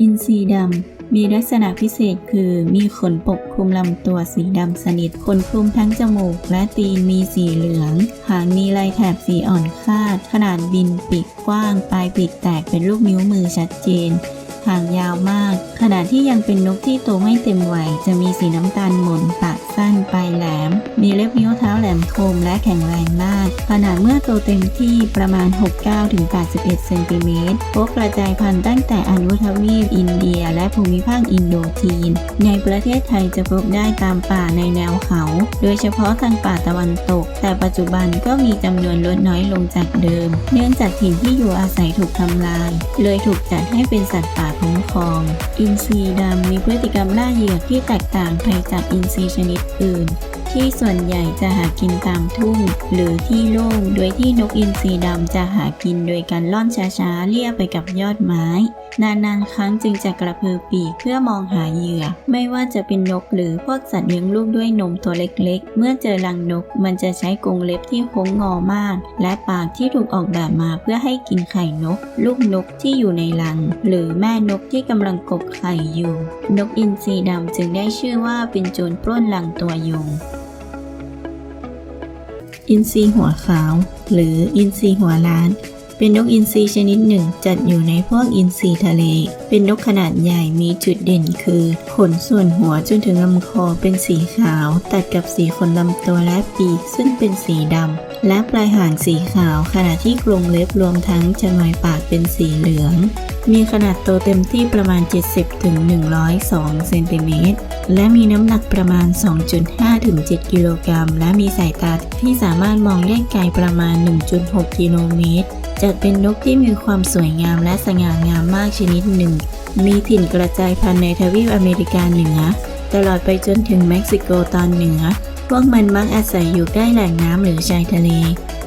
อินทรีดำ มีลักษณะพิเศษคือมีขนปกคลุมลำตัวสีดำสนิทขนคลุมทั้งจมูก และตีนมีสีเหลือง หางมีลายแถบสีอ่อนคาด ขนาดบินปีกกว้าง ปลายปีกแตกเป็นรูปนิ้วมือชัดเจน หางยาวมาก ขณะที่ยังเป็นนกที่โตไม่เต็มวัยจะมีสีน้ำตาลหม่นปากสั้นปลายแหลม มีเล็บนิ้วเท้าแหลมคมและแข็งแรงมาก ขนาดเมื่อโตเต็มที่ประมาณ 69-81เซนติเมตรพบกระจายพันธุ์ตั้งแต่อนุทวีปอินเดีย และภูมิภาคอินโดจีน ในประเทศไทยจะพบได้ตามป่าในแนวเขา โดยเฉพาะทางป่าตะวันตก แต่ปัจจุบันก็มีจำนวนลดน้อยลงจากเดิม เนื่องจากถิ่นที่อยู่อาศัยถูกทำลาย เลยถูกจัดให้เป็นสัตว์ป่าคุ้มครอง อินทรีดำมีพฤติกรรมล่าเหยื่อที่แตกต่างไปจากอินทรีชนิดอื่น ที่ส่วนใหญ่จะหากินตามทุ่ง หรือที่โล่งโดยที่นกอินทรีดำจะหากินโดยการล่อนช้าๆเลี่ยไปกับยอดไม้ นานๆครั้งจึงจะกระพือปีกเพื่อมองหาเหยื่อ ไม่ว่าจะเป็นนกหรือพวกสัตว์เลี้ยงลูกด้วยนมตัวเล็กๆ เมื่อเจอรังนกมันจะใช้กรงเล็บที่โค้งงอมาก และปากที่ถูกออกแบบมาเพื่อให้กินไข่นก ลูกนกที่อยู่ในรัง หรือแม่นกที่กำลังกกไข่อยู่ นกอินทรีดำจึงได้ชื่อว่าเป็นโจรปล้นรังตัวยงอินทรีหัวขาว หรืออินทรีหัวล้าน เป็นนกอินทรีชนิดหนึ่ง จัดอยู่ในพวกอินทรีทะเล เป็นนกขนาดใหญ่มีจุดเด่นคือ ขนส่วนหัวจนถึงลำคอเป็นสีขาว ตัดกับสีขนลำตัวและปีกซึ่งเป็นสีดำและปลายหางสีขาว ขณะที่กรงเล็บรวมทั้งจมอยปากเป็นสีเหลือง มีขนาดโตเต็มที่ประมาณ 70ถึง102 เซนติเมตรและมีน้ำหนักประมาณ 2.5 ถึง 7 กิโลกรัม และมีสายตาที่สามารถมองได้ไกลประมาณ 1.6 กิโลเมตร จัดเป็นนกที่มีความสวยงามและสง่างามมากชนิดหนึ่ง มีถิ่นกระจายพันธุ์ในทวีปอเมริกาเหนือ ตลอดไปจนถึงเม็กซิโกตอนเหนือ พวกมันมักอาศัยอยู่ใกล้แหล่งน้ำหรือชายทะเล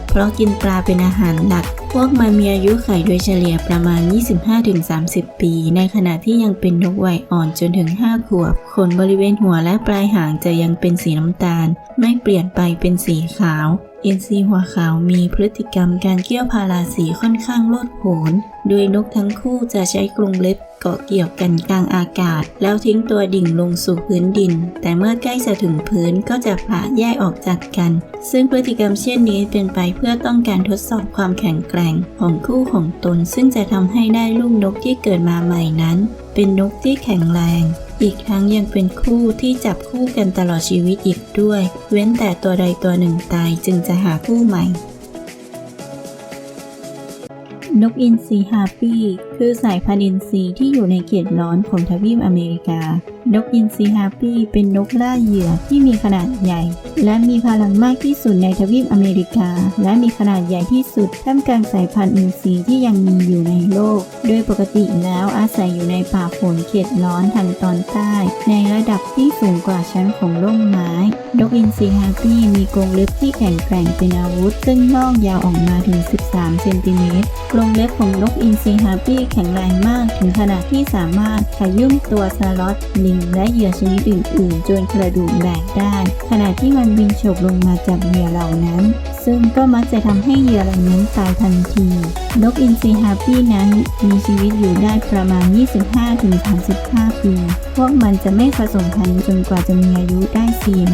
เพราะกินปลาเป็นอาหารหลัก พวกมันมีอายุไขโดยเฉลี่ยประมาณ 25-30 ปี ในขณะที่ยังเป็นนกวัยอ่อนจนถึง 5 ขวบ ขนบริเวณหัวและปลายหางจะยังเป็นสีน้ำตาล ไม่เปลี่ยนไปเป็นสีขาว อินทรีหัวขาวมีพฤติกรรมการเกี่ยวพาราสีค่อนข้างโลดโผน โดยนกทั้งคู่จะใช้กรงเล็บเกาะเกี่ยวกันกลางอากาศ แล้วทิ้งตัวดิ่งลงสู่พื้นดิน แต่เมื่อใกล้จะถึงพื้นก็จะผ่าแยกออกจากกัน ซึ่งพฤติกรรมเช่นนี้เป็นไปเพื่อต้องการทดสอบความแข็งแกร่งของคู่ของตน ซึ่งจะทำให้ได้ลูกนกที่เกิดมาใหม่นั้น เป็นนกที่แข็งแรง อีกทั้งยังเป็นคู่ที่จับคู่กันตลอดชีวิตอีกด้วย เว้นแต่ตัวใดตัวหนึ่งตายจึงจะหาคู่ใหม่ นกอินทรีฮาร์ปี้คือสายพันธุ์อินทรีที่อยู่ในเขตร้อนของทวีปอเมริกา นกอินทรีฮาร์ปี้เป็นนกล่าเหยื่อที่มีขนาดใหญ่ และมีพลังมากที่สุดในทวีปอเมริกา และมีขนาดใหญ่ที่สุดท่ามกลางสายพันธุ์อินทรีที่ยังมีอยู่ในโลก โดยปกติแล้วอาศัยอยู่ในป่าฝนเขตร้อนทางตอนใต้ ในระดับที่สูงกว่าชั้นของร่มไม้ นกอินทรีฮาร์ปี้มีกรงเล็บที่แข็งแกร่งเป็นอาวุธซึ่งงอกยาวออกมาถึง 13 เซนติเมตรกรงเล็บของนกอินทรีฮาร์ปี้แข็งแรงมาก ถึงขนาดที่สามารถขยุ่มตัวสล็อตลิงและเหยื่อชนิดอื่นๆ จนกระดูกแบกได้ ขณะที่มันบินฉบลงมาจากเหยื่อเหล่านั้น ซึ่งก็มักจะทำให้เหยื่อเหล่านั้นตายทันทีนกอินทรีฮาปี้นั้นมีชีวิตอยู่ได้ประมาณ 25-35 ปี พวกมันจะไม่ผสมพันธุ์จนกว่าจะมีอายุได้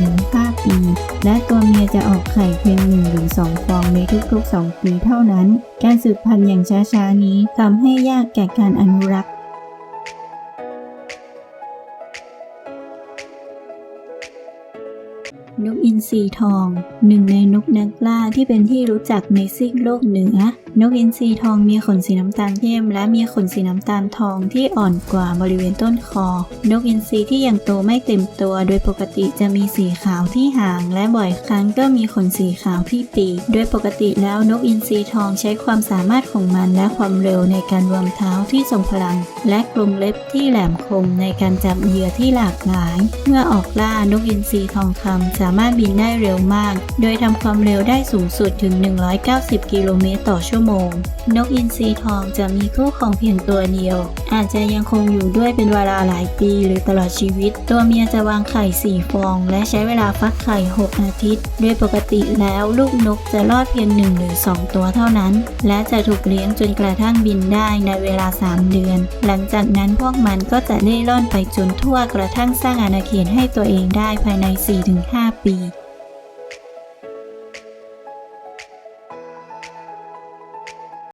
4-5 ปี และตัวเมียจะออกไข่เพียง 1 หรือ 2 ฟองในทุกๆ 2 ปีเท่านั้น การสืบพันธุ์อย่างช้าๆ นี้ทำให้ยากแก่การอนุรักษ์นกอินทรีทอง หนึ่งในนกนักล่าที่เป็นที่รู้จักในซีกโลกเหนือ นกอินทรีทองมีขนสีน้ำตาลเข้มและมีขนสีน้ำตาลทองที่อ่อนกว่าบริเวณต้นคอ นกอินทรีที่ยังโตไม่เต็มตัว โดยปกติจะมีสีขาวที่หาง และบ่อยครั้งก็มีขนสีขาวที่ปีก โดยปกติแล้วนกอินทรีทองใช้ความสามารถของมันและความเร็วในการรวมเท้าที่ทรงพลัง และกรงเล็บที่แหลมคมในการจับเหยื่อที่หลากหลาย เมื่อออกล่านกอินทรีทองคำสามามารถบินได้เร็วมาก โดยทำความเร็วได้สูงสุดถึง 190 กิโลเมตรต่อชั่วโมงนกอินทรีทองจะมีคู่ครองเพียงตัวเดียว อาจจะยังคงอยู่ด้วยเป็นเวลาหลายปีหรือตลอดชีวิต ตัวเมียจะวางไข่4ฟอง และใช้เวลาฟักไข่ 6 อาทิตย์ โดยปกติแล้วลูกนกจะรอดเพียง1หรือ 2 ตัวเท่านั้น และจะถูกเลี้ยงจนกระทั่งบินได้ในเวลา 3 เดือน หลังจากนั้นพวกมันก็จะเล่ร่อนไปจนทั่วกระทั่งสร้างอาณาเขตให้ตัวเองได้ภายใน 4-5 ปี